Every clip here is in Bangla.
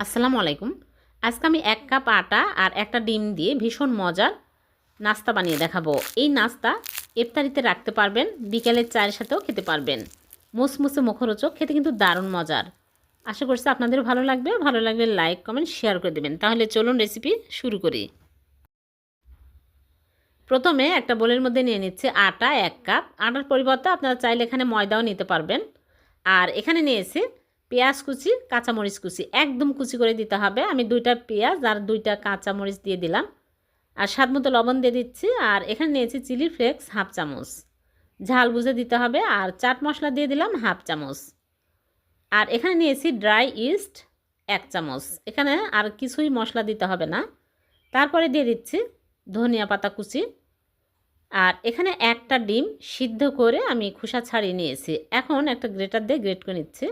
আসসালামু আলাইকুম। আজকে আমি এক কাপ আটা আর একটা ডিম দিয়ে ভীষণ মজার নাস্তা বানিয়ে দেখাবো। এই নাস্তা ইফতারিতে রাখতে পারবেন, বিকেলের চায়ের সাথেও খেতে পারবেন। মুসমুসে মুখরোচক, খেতে কিন্তু দারুণ মজার। আশা করছি আপনাদের ভালো লাগবে। ভালো লাগলে লাইক, কমেন্ট, শেয়ার করে দেবেন। তাহলে চলুন রেসিপি শুরু করি। প্রথমে একটা বোলের মধ্যে নিয়ে নিচ্ছে আটা এক কাপ। আটার পরিবর্তে আপনারা চাইলে এখানে ময়দাও নিতে পারবেন। আর এখানে নিয়েছি পেঁয়াজ কুচি, কাঁচামরিচ কুচি। একদম কুচি করে দিতে হবে। আমি দুইটা পেঁয়াজ আর দুইটা কাঁচামরিচ দিয়ে দিলাম। আর স্বাদ মতো লবণ দিয়ে দিচ্ছি। আর এখানে নিয়েছি চিলি ফ্লেক্স হাফ চামচ। ঝাল বুঝে দিতে হবে। আর চাট মশলা দিয়ে দিলাম হাফ চামচ। আর এখানে নিয়েছি ড্রাই ইস্ট এক চামচ। এখানে আর কিছুই মশলা দিতে হবে না। তারপরে দিয়ে দিচ্ছি ধনিয়া পাতা কুচি। আর এখানে একটা ডিম সিদ্ধ করে আমি খোসা ছাড়িয়ে নিয়েছি। এখন একটা গ্রেটার দিয়ে গ্রেট করে নিচ্ছি।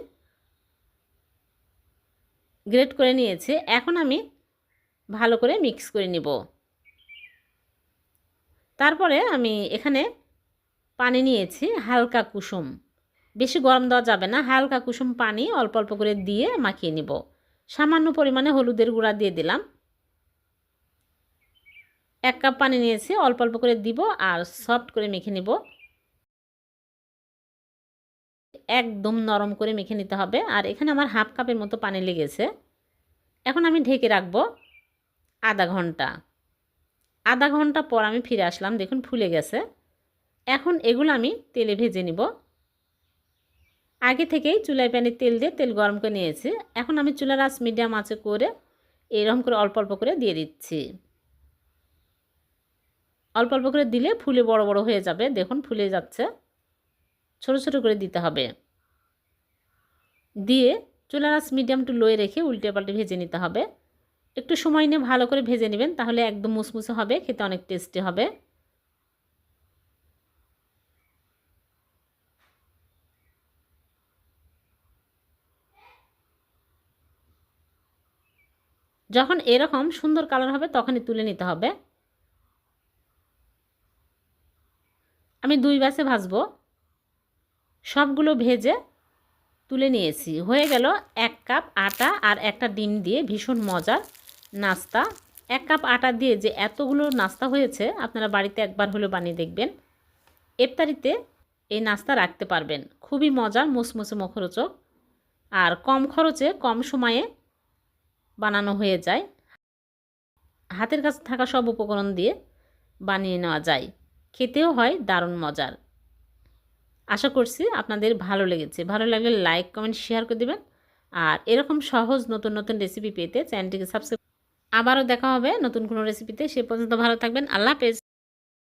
গ্রেট করে নিয়েছি। এখন আমি ভালো করে মিক্স করে নিব। তারপরে আমি এখানে পানি নিয়েছি, হালকা কুসুম। বেশি গরম দেওয়া যাবে না, হালকা কুসুম পানি অল্প অল্প করে দিয়ে মাখিয়ে নিব। সামান্য পরিমাণে হলুদের গুঁড়া দিয়ে দিলাম। এক কাপ পানি নিয়েছি, অল্প অল্প করে দিব আর সফট করে মেখে নিব। একদম নরম করে মেখে নিতে হবে। আর এখানে আমার হাফ কাপের মতো পানি লেগেছে। এখন আমি ঢেকে রাখব আধা ঘণ্টা। আধা ঘণ্টা পর আমি ফিরে আসলাম, দেখুন ফুলে গেছে। এখন এগুলো আমি তেলে ভেজে নিব। আগে থেকেই চুলায় প্যানে তেল দিয়ে তেল গরম করে নিয়েছি। এখন আমি চুলার আঁচ মিডিয়াম আঁচে করে এরকম করে অল্প অল্প করে দিয়ে দিচ্ছি। অল্প অল্প করে দিলে ফুলে বড় বড় হয়ে যাবে। দেখুন ফুলে যাচ্ছে। ছোট ছোট করে দিতে হবে। দিয়ে চুলার আঁচ মিডিয়াম টু লোয়ে রেখে উল্টে পাল্টে ভেজে নিতে হবে। একটু সময় নিয়ে ভালো করে ভেজে নেবেন, তাহলে একদম মুসমুসে হবে, খেতে অনেক টেস্টি হবে। যখন এরকম সুন্দর কালার হবে, তখনই তুলে নিতে হবে। আমি দুই বাসে ভাজবো। সবগুলো ভেজে তুলে নিয়েছি। হয়ে গেল এক কাপ আটা আর একটা ডিম দিয়ে ভীষণ মজার নাস্তা। এক কাপ আটা দিয়ে যে এতগুলো নাস্তা হয়েছে, আপনারা বাড়িতে একবার হলেও বানিয়ে দেখবেন। ইফতারিতে এই নাস্তা রাখতে পারবেন। খুবই মজার মুসমুসে মুখরোচক। আর কম খরচে, কম সময়ে বানানো হয়ে যায়। হাতের কাছে থাকা সব উপকরণ দিয়ে বানিয়ে নেওয়া যায়। খেতেও হয় দারুণ মজার। আশা করছি আপনাদের ভালো লেগেছে। ভালো লাগলে লাইক কমেন্ট শেয়ার করে দেবেন। আর এরকম সহজ নতুন নতুন রেসিপি পেতে চ্যানেলটিকে সাবস্ক্রাইব আবারও দেখা হবে নতুন কোনো রেসিপিতে সে পর্যন্ত ভালো থাকবেন। আল্লাহ হাফেজ।